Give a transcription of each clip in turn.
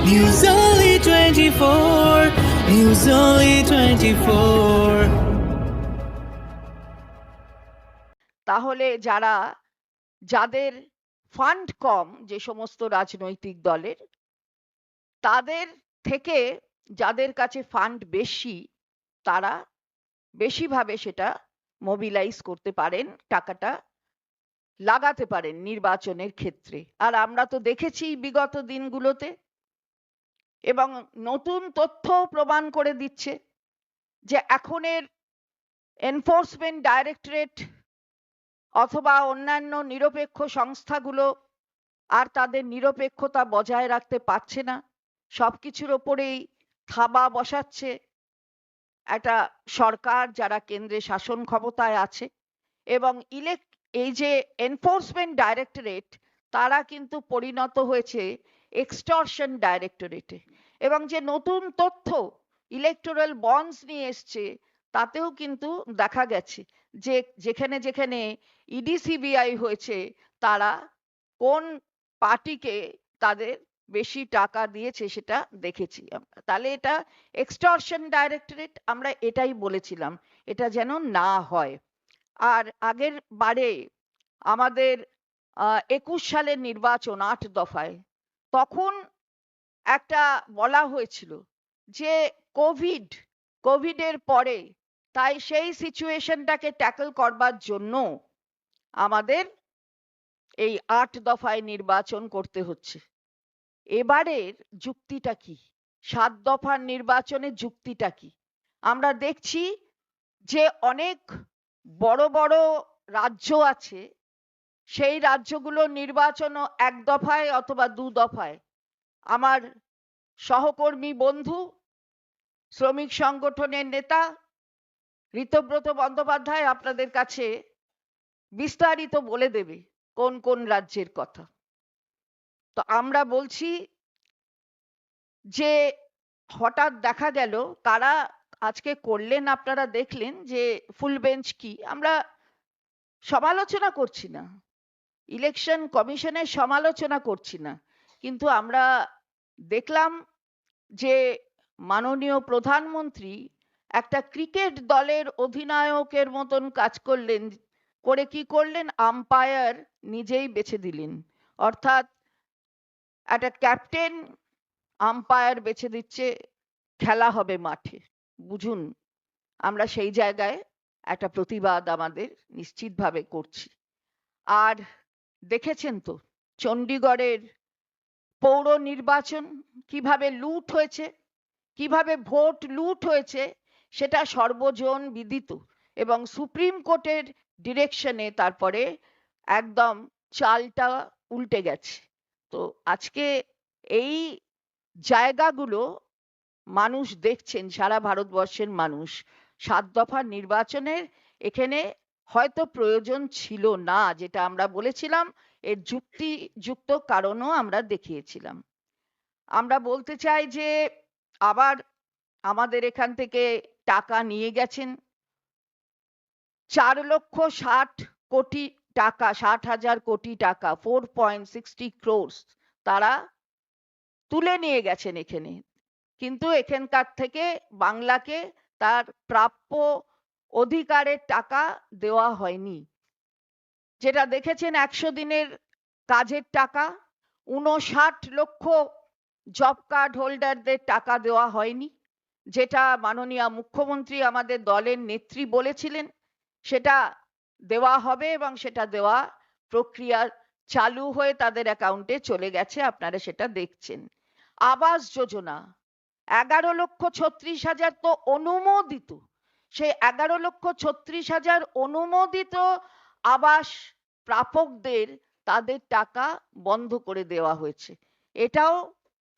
News Only 24. News Only 24. তাহলে যারা, যাদের ফান্ড কম যে সমস্ত রাজনৈতিক দলের, তাদের থেকে যাদের কাছে ফান্ড বেশি, তারা বেশিভাবে সেটা মোবিলাইজ করতে পারেন, টাকাটা লাগাতে পারেন নির্বাচনের ক্ষেত্রে আর আমরা তো দেখেছি বিগত দিনগুলোতে এবং নতুন তথ্য প্রমাণ করে দিচ্ছে যে এখনের এনফোর্সমেন্ট ডাইরেক্টরেট অথবা অন্যান্য নিরপেক্ষ সংস্থাগুলো আর তাদের নিরপেক্ষতা বজায় রাখতে পারছে না। সবকিছুর ওপরেই থাবা বসাচ্ছে একটা সরকার যারা কেন্দ্রে শাসন ক্ষমতায় আছে এবং ইলেক, এই যে এনফোর্সমেন্ট ডাইরেক্টরেট তারা কিন্তু পরিণত হয়েছে এক্সটর্শন ডাইরেক্টরেটে এবং যে নতুন তথ্য ইলেকটোরাল বন্ডস নিয়ে এসছে, তাতেও কিন্তু দেখা গেছে যে যেখানে যেখানে ইডি সিবিআই হয়েছে, তারা কোন পার্টিকে তাদের বেশি টাকা দিয়েছে সেটা দেখেছি। আমরা তাহলে এটা এক্সটর্শন ডাইরেক্টরেট আমরা এটাই বলেছিলাম, এটা যেন না হয়। আর আগের বারে আমাদের একুশ সালের নির্বাচন, আট দফায় তখন একটা বলা হয়েছিল যে, কোভিড, কোভিডের পরে তাই সেই সিচুয়েশনটাকে ট্যাকল করবার জন্য আমাদের এই আট দফায় নির্বাচন করতে হচ্ছে। এবারের যুক্তিটা কি? সাত দফার নির্বাচনের যুক্তিটা কি? আমরা দেখছি যে, অনেক বড় বড় রাজ্য আছে সেই রাজ্যগুলো নির্বাচনও এক দফায় অথবা দু দফায়। আমার সহকর্মী বন্ধু, শ্রমিক সংগঠনের নেতা ঋতব্রত বন্দ্যোপাধ্যায় আপনাদের কাছে বিস্তারিত বলে দেবে কোন কোন রাজ্যের কথা। তো আমরা বলছি যে হঠাৎ দেখা গেল কারা আজকে করলেন আপনারা দেখলেন যে ফুল বেঞ্চ কি? আমরা সমালোচনা করছি না। ইলেকশন কমিশনের সমালোচনা করছি না। কিন্তু আমরা দেখলাম যে মাননীয় প্রধানমন্ত্রী একটা ক্রিকেট দলের অধিনায়কের মতন কাজ করলেন, করে কি করলেন? আম্পায়ার নিজেই বেছে দিলেন। অর্থাৎ একটা ক্যাপ্টেন আম্পায়ার বেছে দিচ্ছে, খেলা হবে মাঠে। বুঝুন, আমরা সেই জায়গায় একটা প্রতিবাদ আমাদের নিশ্চিতভাবে করছি। আর দেখেছেন তো? চণ্ডীগড়ের পৌর নির্বাচন কীভাবে লুট হয়েছে? কীভাবে ভোট লুট হয়েছে? সেটা সর্বজন বিদিত এবং সুপ্রিম কোর্টের ডিরেকশনে তারপরে একদম চালটা উল্টে গেছে। তো আজকে এই জায়গাগুলো মানুষ দেখছেন, সারা ভারতবর্ষের মানুষ। সাত দফার নির্বাচনের এখানে হয়তো প্রয়োজন ছিল না, যেটা আমরা বলেছিলাম, এর যুক্তিযুক্ত কারণও আমরা দেখিয়েছিলাম। আমরা বলতে চাই যে, আবার আমাদের এখান থেকে টাকা নিয়ে গেছেন। চার লক্ষ ষাট কোটি টাকা, ষাট হাজার কোটি টাকা ফোর পয়েন্ট সিক্সটি ক্রোর্স তারা তুলে নিয়ে গেছেন এখানে। কিন্তু এখানকার থেকে বাংলাকে তার প্রাপ্য অধিকারের টাকা দেওয়া হয়নি। যেটা দেখেছেন একশো দিনের কাজের টাকা উনষাট লক্ষ জব কার্ড হোল্ডারদের টাকা দেওয়া হয়নি, যেটা মাননীয় মুখ্যমন্ত্রী আমাদের দলের নেত্রী বলেছিলেন, সেটা দেওয়া হবে এবং সেটা দেওয়া প্রক্রিয়া চালু হয়ে তাদের অ্যাকাউন্টে চলে গেছে, আপনারা সেটা দেখছেন। আবাস যোজনা, এগারো লক্ষ ছত্রিশ হাজার তো অনুমোদিত। সেই এগারো লক্ষ ছত্রিশ হাজার অনুমোদিত আবাস প্রাপকদের তাদের টাকা বন্ধ করে দেওয়া হয়েছে। এটাও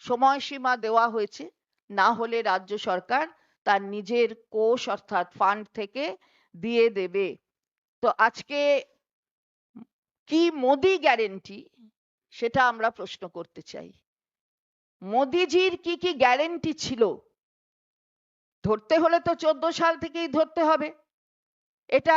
সময়সীমা দেওয়া হয়েছে। না হলে রাজ্য সরকার তার নিজের কোষ অর্থাৎ ফান্ড থেকে দিয়ে দেবে। তো আজকে কি মোদি গ্যারেন্টি সেটা আমরা প্রশ্ন করতে চাই। মোদিজির কি কি গ্যারেন্টি ছিল? ধরতে হলে তো চোদ্দ সাল থেকেই ধরতে হবে। এটা